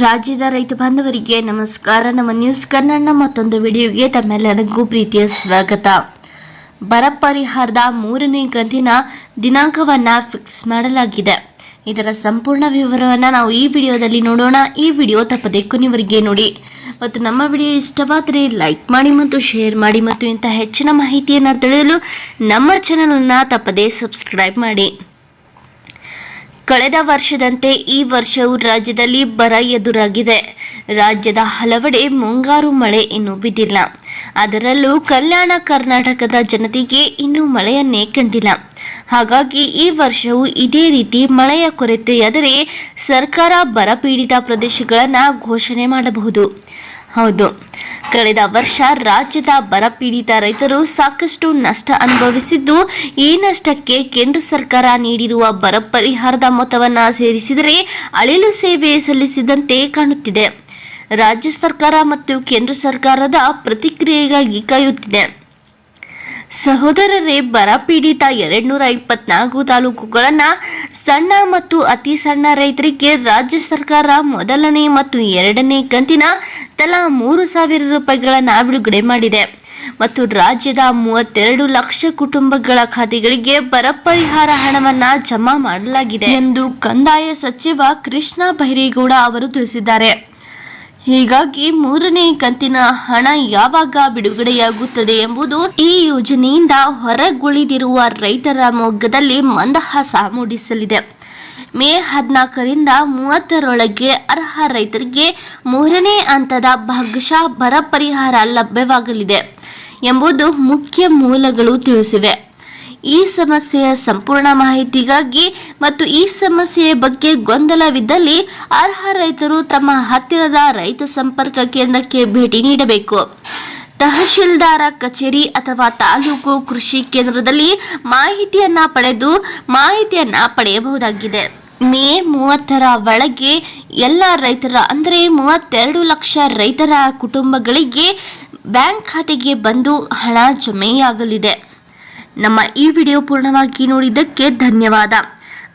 ರಾಜ್ಯದ ರೈತ ಬಾಂಧವರಿಗೆ ನಮಸ್ಕಾರ. ನಮ್ಮ ನ್ಯೂಸ್ ಕನ್ನಡ ಮತ್ತೊಂದು ವಿಡಿಯೋಗೆ ತಮ್ಮೆಲ್ಲರಿಗೂ ಪ್ರೀತಿಯ ಸ್ವಾಗತ. ಬರ ಪರಿಹಾರದ ಮೂರನೇ ಕಂತಿನ ದಿನಾಂಕವನ್ನ ಫಿಕ್ಸ್ ಮಾಡಲಾಗಿದೆ. ಇದರ ಸಂಪೂರ್ಣ ವಿವರವನ್ನು ನಾವು ಈ ವಿಡಿಯೋದಲ್ಲಿ ನೋಡೋಣ. ಈ ವಿಡಿಯೋ ತಪ್ಪದೆ ಕೊನೆವರೆಗೆ ನೋಡಿ. ಮತ್ತು ನಮ್ಮ ವಿಡಿಯೋ ಇಷ್ಟವಾದರೆ ಲೈಕ್ ಮಾಡಿ ಮತ್ತು ಶೇರ್ ಮಾಡಿ ಮತ್ತು ಇಂಥ ಹೆಚ್ಚಿನ ಮಾಹಿತಿಯನ್ನು ತಿಳಿಯಲು ನಮ್ಮ ಚಾನಲನ್ನು ತಪ್ಪದೇ ಸಬ್ಸ್ಕ್ರೈಬ್ ಮಾಡಿ. ಕಳೆದ ವರ್ಷದಂತೆ ಈ ವರ್ಷವೂ ರಾಜ್ಯದಲ್ಲಿ ಬರ ಎದುರಾಗಿದೆ. ರಾಜ್ಯದ ಹಲವೆಡೆ ಮುಂಗಾರು ಮಳೆ ಇನ್ನೂ ಬಿದ್ದಿಲ್ಲ. ಅದರಲ್ಲೂ ಕಲ್ಯಾಣ ಕರ್ನಾಟಕದ ಜನತೆಗೆ ಇನ್ನೂ ಮಳೆಯನ್ನೇ ಕಂಡಿಲ್ಲ. ಹಾಗಾಗಿ ಈ ವರ್ಷವೂ ಇದೇ ರೀತಿ ಮಳೆಯ ಕೊರತೆಯಾದರೆ ಸರ್ಕಾರ ಬರಪೀಡಿತ ಪ್ರದೇಶಗಳನ್ನು ಘೋಷಣೆ ಮಾಡಬಹುದು. ಹೌದು. ಕಳೆದ ವರ್ಷ ರಾಜ್ಯದ ಬರಪೀಡಿತ ರೈತರು ಸಾಕಷ್ಟು ನಷ್ಟ ಅನುಭವಿಸಿದ್ದು, ಈ ನಷ್ಟಕ್ಕೆ ಕೇಂದ್ರ ಸರ್ಕಾರ ನೀಡಿರುವ ಬರ ಪರಿಹಾರದ ಮೊತ್ತವನ್ನು ಸೇರಿಸಿದರೆ ಅಳಿಲು ಸೇವೆ ಸಲ್ಲಿಸಿದಂತೆ ಕಾಣುತ್ತಿದೆ. ರಾಜ್ಯ ಸರ್ಕಾರ ಮತ್ತು ಕೇಂದ್ರ ಸರ್ಕಾರದ ಪ್ರತಿಕ್ರಿಯೆಗಾಗಿ ಕಾಯುತ್ತಿದೆ. ಸಹೋದರರೇ ಬರ ಪೀಡಿತ ಎರಡ್ನೂರ ಇಪ್ಪತ್ನಾಲ್ಕು ತಾಲೂಕುಗಳನ್ನು ಸಣ್ಣ ಮತ್ತು ಅತಿ ಸಣ್ಣ ರೈತರಿಗೆ ರಾಜ್ಯ ಸರ್ಕಾರ ಮೊದಲನೇ ಮತ್ತು ಎರಡನೇ ಕಂತಿನ ತಲಾ ಮೂರು ಸಾವಿರ ರೂಪಾಯಿಗಳನ್ನು ಬಿಡುಗಡೆ ಮಾಡಿದೆ. ಮತ್ತು ರಾಜ್ಯದ ಮೂವತ್ತೆರಡು ಲಕ್ಷ ಕುಟುಂಬಗಳ ಖಾತೆಗಳಿಗೆ ಬರ ಪರಿಹಾರ ಹಣವನ್ನ ಜಮಾ ಮಾಡಲಾಗಿದೆ ಎಂದು ಕಂದಾಯ ಸಚಿವ ಕೃಷ್ಣ ಬೈರೇಗೌಡ ಅವರು ತಿಳಿಸಿದ್ದಾರೆ. ಹೀಗಾಗಿ ಮೂರನೇ ಕಂತಿನ ಹಣ ಯಾವಾಗ ಬಿಡುಗಡೆಯಾಗುತ್ತದೆ ಎಂಬುದು ಈ ಯೋಜನೆಯಿಂದ ಹೊರಗುಳಿದಿರುವ ರೈತರ ಮೊಗ್ಗದಲ್ಲಿ ಮಂದಹಾಸ ಮೂಡಿಸಲಿದೆ. ಮೇ ಹದಿನಾಲ್ಕರಿಂದ ಮೂವತ್ತರೊಳಗೆ ಅರ್ಹ ರೈತರಿಗೆ ಮೂರನೇ ಹಂತದ ಭಾಗಶಃ ಬರ ಪರಿಹಾರ ಲಭ್ಯವಾಗಲಿದೆ ಎಂಬುದು ಮುಖ್ಯ ಮೂಲಗಳು ತಿಳಿಸಿವೆ. ಈ ಸಮಸ್ಯೆಯ ಸಂಪೂರ್ಣ ಮಾಹಿತಿಗಾಗಿ ಮತ್ತು ಈ ಸಮಸ್ಯೆಯ ಬಗ್ಗೆ ಗೊಂದಲವಿದ್ದಲ್ಲಿ ಅರ್ಹ ರೈತರು ತಮ್ಮ ಹತ್ತಿರದ ರೈತ ಸಂಪರ್ಕ ಕೇಂದ್ರಕ್ಕೆ ಭೇಟಿ ನೀಡಬೇಕು. ತಹಶೀಲ್ದಾರ ಕಚೇರಿ ಅಥವಾ ತಾಲೂಕು ಕೃಷಿ ಕೇಂದ್ರದಲ್ಲಿ ಮಾಹಿತಿಯನ್ನ ಪಡೆದು ಮಾಹಿತಿಯನ್ನ ಪಡೆಯಬಹುದಾಗಿದೆ. ಮೇ ಮೂವತ್ತರ ಒಳಗೆ ಎಲ್ಲ ರೈತರ ಅಂದರೆ ಮೂವತ್ತೆರಡು ಲಕ್ಷ ರೈತರ ಕುಟುಂಬಗಳಿಗೆ ಬ್ಯಾಂಕ್ ಖಾತೆಗೆ ಬಂದು ಹಣ ಜಮೆಯಾಗಲಿದೆ. ನಮ್ಮ ಈ ವಿಡಿಯೋ ಪೂರ್ಣವಾಗಿ ನೋಡಿದ್ದಕ್ಕೆ ಧನ್ಯವಾದ.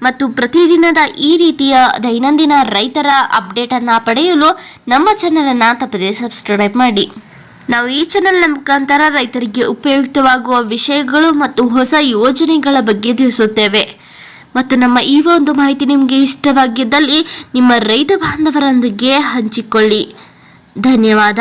ಮತ್ತು ಪ್ರತಿದಿನದ ಈ ರೀತಿಯ ದೈನಂದಿನ ರೈತರ ಅಪ್ಡೇಟನ್ನು ಪಡೆಯಲು ನಮ್ಮ ಚಾನಲನ್ನು ತಪ್ಪದೆ ಸಬ್ಸ್ಕ್ರೈಬ್ ಮಾಡಿ. ನಾವು ಈ ಚಾನೆಲ್ನ ಮುಖಾಂತರ ರೈತರಿಗೆ ಉಪಯುಕ್ತವಾಗುವ ವಿಷಯಗಳು ಮತ್ತು ಹೊಸ ಯೋಜನೆಗಳ ಬಗ್ಗೆ ತಿಳಿಸುತ್ತೇವೆ. ಮತ್ತು ನಮ್ಮ ಈ ಒಂದು ಮಾಹಿತಿ ನಿಮಗೆ ಇಷ್ಟವಾಗಿದ್ದಲ್ಲಿ ನಿಮ್ಮ ರೈತ ಬಾಂಧವರೊಂದಿಗೆ ಹಂಚಿಕೊಳ್ಳಿ. ಧನ್ಯವಾದ.